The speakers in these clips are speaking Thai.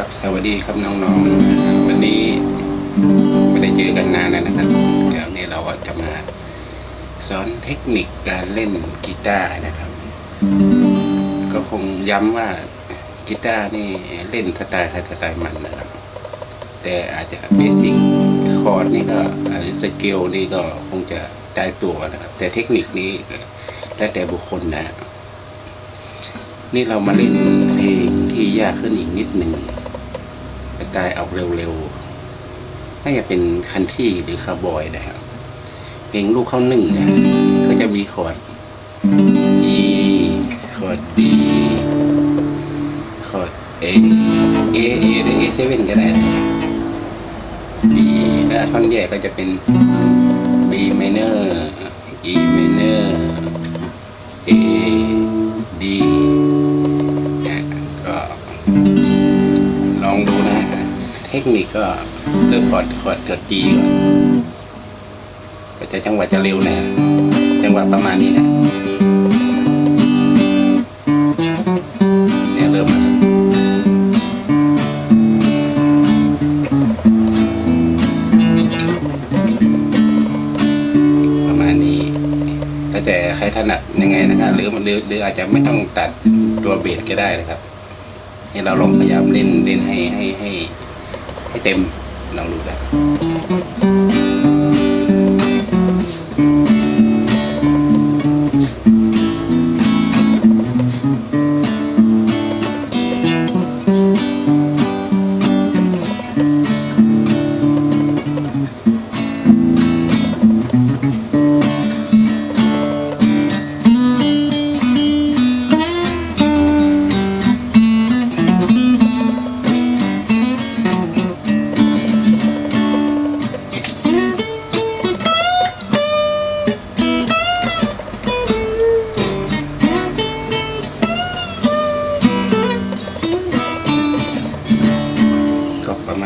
ครับสวัสดีครับน้องๆ วันนี้ไม่ได้เจอกันนานแล้วนะครับ เดี๋ยวนี้เราก็จะมาสอนเทคนิคการเล่นกีตาร์นะครับ ก็คงย้ำว่ากีตาร์นี่เล่นสไตล์ใครสไตล์มันนะครับ แต่อาจจะเบสิกคอร์ดนี่ก็อาจจะสเกลนี่ก็คงจะได้ตัวนะครับ แต่เทคนิคนี้แล้วแต่บุคคลนะ นี่เรามาเล่นเพลงที่ยากขึ้นอีกนิดหนึ่ง สไตล์เอาเร็วๆน่าจะเป็นคันที่หรือคาร์บอยนะครับ เพลงลูกเข้าหนึ่งนะก็จะมีคอร์ด E คอร์ด D คอร์ด A A A หรือ A 7ก็ได้นะ B ถ้าท่อนแยกก็จะเป็น B minor E minor คนิคก็เริ่มคอร์ดคอร์ดคอร์ด G ก่อนก็จะจังหวะจะเร็วนะจังหวะประมาณนี้นะเนี่ยเริ่มแล้วประมาณนี้แล้วแต่ใครถนัดยังไงนะครับหรือหรือหรืออาจจะไม่ต้องตัดตัวเบสก็ได้นะครับให้เราลองพยายามเล่นเล่นให้ให้ให้ เต็มลองดูได้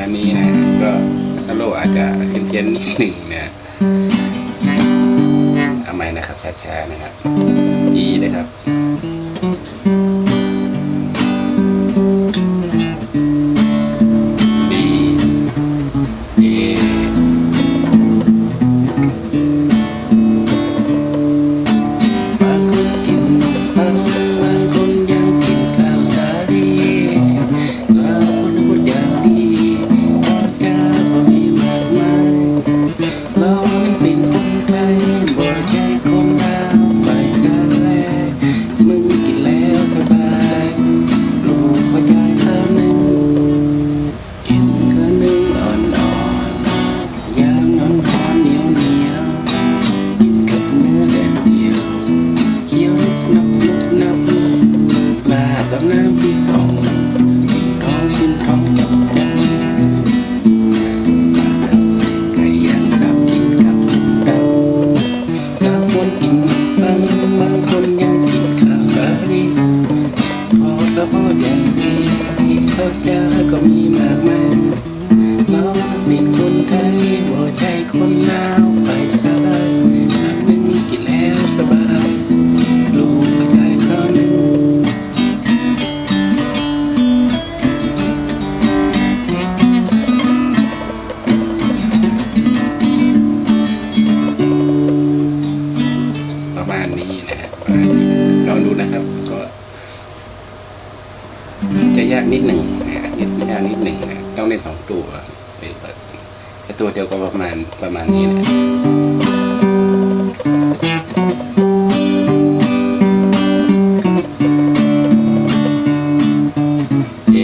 ก็ประมาณนี้นะ ก็สโลว์อาจจะเพี้ยนเพียนๆนิดหนึ่งนะเอาใหม่นะครับช้าๆนะครับ G นะครับ อก็พอย่างดีเข้าใจก็มีมากมายเราเป็นคนไทยบ่ใช่คนลาว นิดหนึ่งนะนิดยากนิดหนึ่งนะต้องเล่นสองตัวหรือว่ตัวเดียวก็ประมาณประมาณนี้นะ A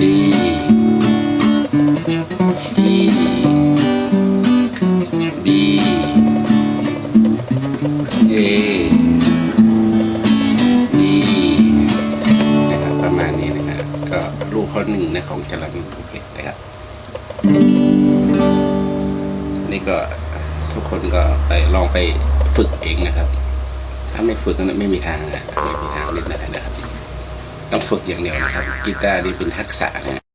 D D D ข้อหนึ่งนะของจรัญทุเพชรนะครับนี่ก็ทุกคนก็ไปลองไปฝึกเองนะครับ ถ้าไม่ฝึกก็ไม่มีทางนะไม่มีทางเล่นได้นะครับ ต้องฝึกอย่างเดียวนะครับกีตาร์นี่เป็นทักษะนะ